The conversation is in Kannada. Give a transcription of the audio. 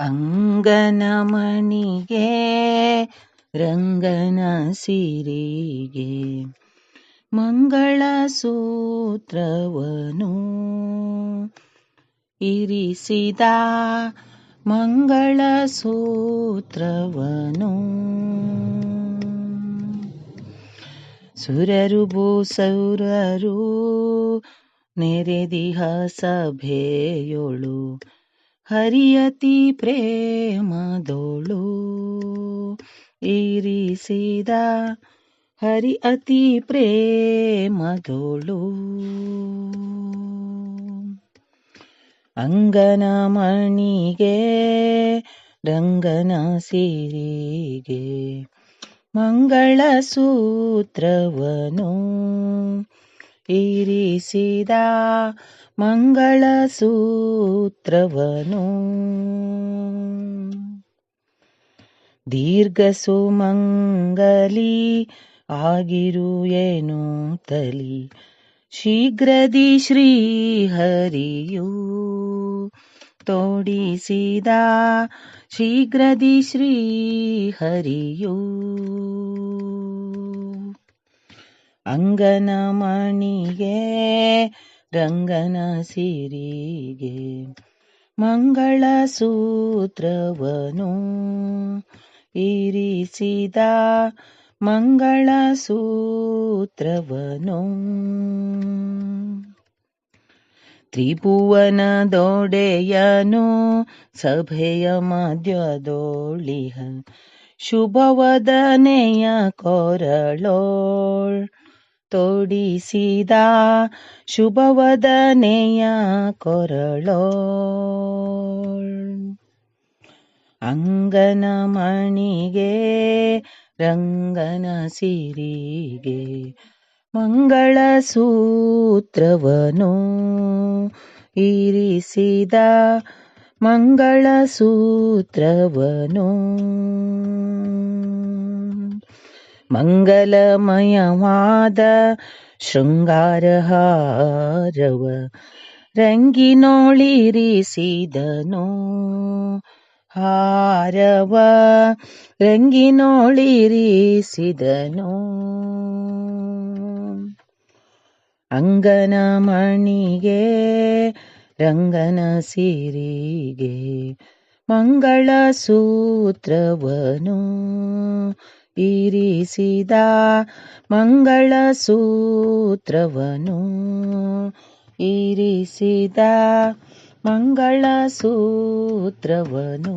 ಅಂಗನ ಮಣಿಗೆ ರಂಗನ ಸಿರಿಗೆ. ಮಂಗಳ ಸೂತ್ರವನು ಇರಿಸಿದ ಮಂಗಳ ಸೂತ್ರವನು ಸುರರು ಭೂಸೌರರು ನೆರೆದಿಹ ಸಭೆಯೊಳು ಹರಿಯತಿ ಪ್ರೇಮದೋಳು ಇರಿಸಿದ ಹರಿ ಅತಿ ಪ್ರೇಮದೋಳು. ಅಂಗನ ಮಣಿಗೆ ರಂಗನ ಸಿರಿಗೆ ಮಂಗಳ ಸೂತ್ರವನು ಇರಿಸಿದ ಮಂಗಳ ಸೂತ್ರವನು ದೀರ್ಘ ಸುಮಂಗಲಿ ಆಗಿರು ಏನು ತಲಿ ಶೀಘ್ರದಿ ಶ್ರೀಹರಿಯು ತೋಡಿಸಿದ ಶೀಘ್ರದಿ ಶ್ರೀಹರಿಯು. ಅಂಗನ ಮಣಿಗೆ ರಂಗನ ಸಿರಿಗೆ ಮಂಗಳ ಸೂತ್ರವನು ಇರಿಸಿದ ಮಂಗಳ ಸೂತ್ರವನು ತ್ರಿಭುವನದೊಡೆಯನು ಸಭೆಯ ಮಧ್ಯದೋಳಿಹ ಶುಭವದನೆಯ ಕೊರಳೋಳ್ ತೊಡಿಸಿದ ಶುಭವದನೆಯ ಕೊರಳೋ. ಅಂಗನ ಮಣಿಗೆ ರಂಗನ ಸಿರಿಗೆ ಮಂಗಳ ಸೂತ್ರವನು ಇರಿಸಿದ ಮಂಗಳ ಸೂತ್ರವನು. ಮಂಗಲಮಯವಾದ ಶೃಂಗಾರಹಾರವ ರಂಗಿನೋಳಿರಿಸಿದನು ಹಾರವ ರಂಗಿನೋಳಿರಿಸಿದನು ಅಂಗನ ಮಣಿಗೆ ರಂಗನ ಸಿರಿಗೆ ಮಂಗಳ ಸೂತ್ರವನು ಇರಿಸಿದ ಮಂಗಳ ಸೂತ್ರವನು ಇರಿಸಿದ ಮಂಗಳ ಸೂತ್ರವನು